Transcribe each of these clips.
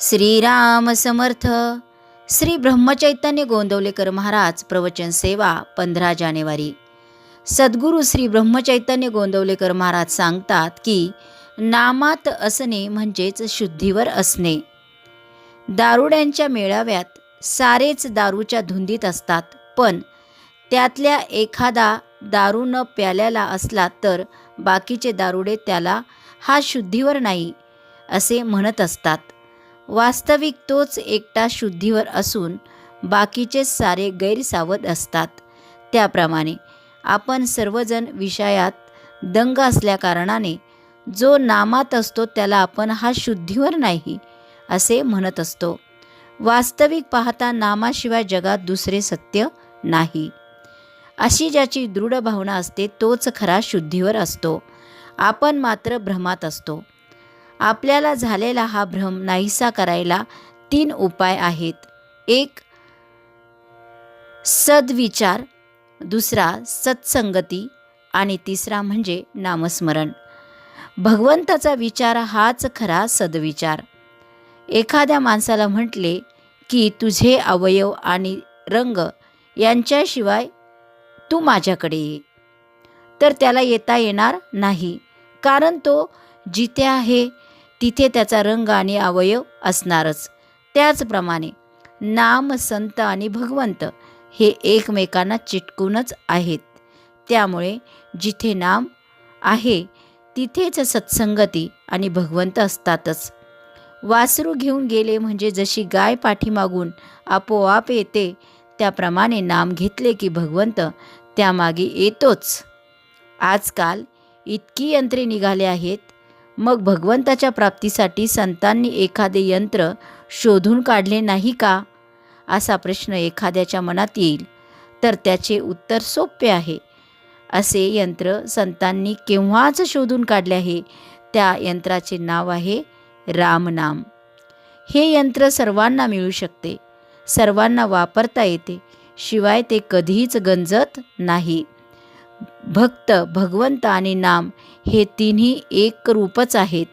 श्रीराम समर्थ. श्री ब्रह्मचैतन्य गोंदवलेकर महाराज प्रवचन सेवा पंधरा जानेवारी. सद्गुरू श्री ब्रह्मचैतन्य गोंदवलेकर महाराज सांगतात की नामात असणे म्हणजेच शुद्धीवर असणे. दारुड्यांच्या मेळाव्यात सारेच दारूच्या धुंदीत असतात पण त्यातल्या एखादा दारू न प्याल्याला असला तर बाकीचे दारुडे त्याला हा शुद्धीवर नाही असे म्हणत असतात. वास्तविक तोच एकटा शुद्धीवर असून बाकीचे सारे गैरसावध असतात. त्याप्रमाणे आपण सर्वजण विषयात दंग असल्याकारणाने जो नामात असतो त्याला आपण हा शुद्धीवर नाही असे म्हणत असतो. वास्तविक पाहता नामाशिवाय जगात दुसरे सत्य नाही. अशी ज्याची दृढ भावना असते तोच खरा शुद्धीवर असतो. आपण मात्र भ्रमात असतो. आपल्याला झालेला हा भ्रम नाहीसा करायला तीन उपाय आहेत. एक सद्विचार दुसरा सत्संगती आणि तिसरा म्हणजे नामस्मरण. भगवंताचा विचार हाच खरा सद्विचार. एखाद्या माणसाला म्हटले की तुझे अवयव आणि रंग यांच्याशिवाय तू माझ्याकडे ये. तर त्याला येता येणार नाही कारण तो जिथे आहे तिथे त्याचा रंग आणि अवयव असणारच. त्याचप्रमाणे नाम संत आणि भगवंत हे एकमेकांना चिटकूनच आहेत. त्यामुळे जिथे नाम आहे तिथेच सत्संगती आणि भगवंत असतातच. वासरू घेऊन गेले म्हणजे जशी गाय पाठीमागून आपोआप येते त्याप्रमाणे नाम घेतले की भगवंत त्यामागे येतोच. आजकाल इतकी यंत्रे निघाले आहेत मग भगवंताच्या प्राप्तीसाठी संतांनी एखादे यंत्र शोधून काढले नाही का? असा प्रश्न एखाद्याच्या मनात येईल. तर त्याचे उत्तर सोपे आहे. असे यंत्र संतांनी केव्हाच शोधून काढले आहे? त्या यंत्राचे नाव आहे रामनाम. हे यंत्र सर्वांना मिळू शकते. सर्वांना वापरता येते. शिवाय ते कधीच गंजत नाही. भक्त भगवंत आणि नाम हे तिन्ही एक रूपच आहेत.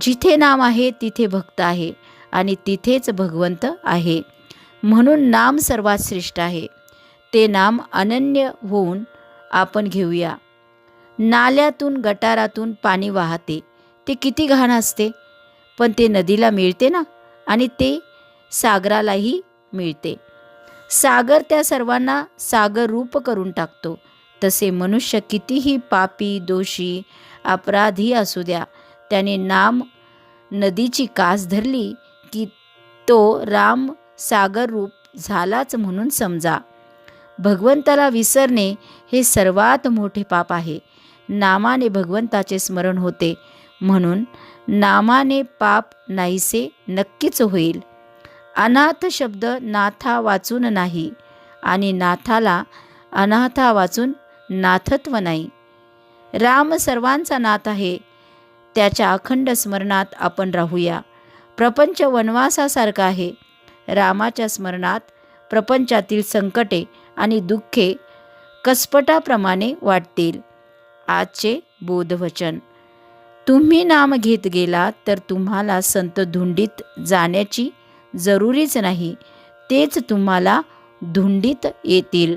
जिथे नाम आहे तिथे भक्त आहे आणि तिथेच भगवंत आहे. म्हणून नाम सर्वात श्रेष्ठ आहे. ते नाम अनन्य होऊन आपण घेऊया. नाल्यातून गटारातून पाणी वाहते. ते किती घाण असते. पण ते नदीला मिळते ना? आणि ते सागरालाही मिळते. सागर त्या सर्वांना सागर रूप करून टाकतो. तसे मनुष्य कितीही पापी दोषी अपराधी असू द्या त्याने नाम नदीची कास धरली की तो राम सागर रूप झालाच म्हणून समजा. भगवंताला विसरणे हे सर्वात मोठे पाप आहे. नामाने भगवंताचे स्मरण होते म्हणून नामाने पाप नाहीसे नक्कीच होईल. अनाथ शब्द नाथा वाचून नाही आणि नाथाला अनाथा वाचून नाथत्व नाही. राम सर्वांचा नाथ आहे. त्याच्या अखंड स्मरणात आपण राहूया. प्रपंच वनवासासारखा आहे. रामाच्या स्मरणात प्रपंचातील संकटे आणि दुःखे कसपटाप्रमाणे वाटतील. आजचे बोधवचन. तुम्ही नाम घेत गेलात तर तुम्हाला संत धुंडीत जाण्याची जरुरीच नाही. तेच तुम्हाला धुंडीत येतील.